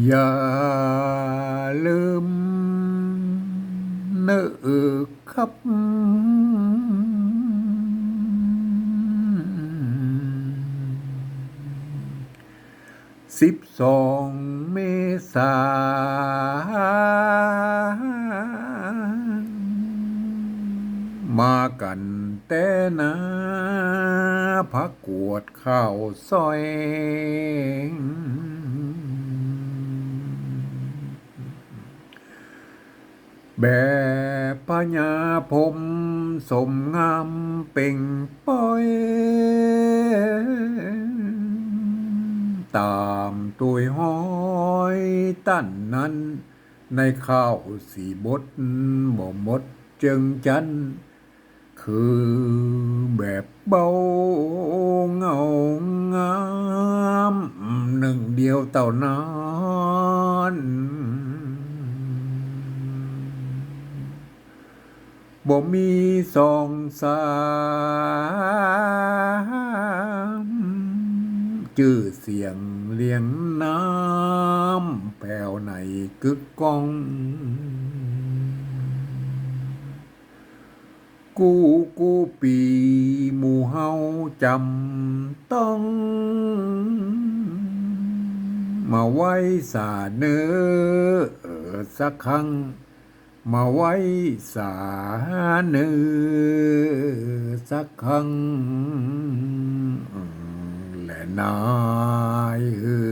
อย่าลืมเนื้อครับ สิบสองเมษามากันแต่นาพักกวดข้าวซอย แบบพญาผมสมงามเป่งป้อย ตามตุยห้อยตั้นนั้น ในข้าวสีบดบ่มดจึงจัน คือแบบเบาเงางาม หนึ่งเดียวเต่านั้น บ่มีสองสามจื่อเสียงเลี้ยงน้ำแผ่วในกึกก้อง กู้กู้ปีหมู่เฮาจำต้อง มาไว้สาเนอสักครั้ง มาไว้สาเนอสักครั้งและนายเออ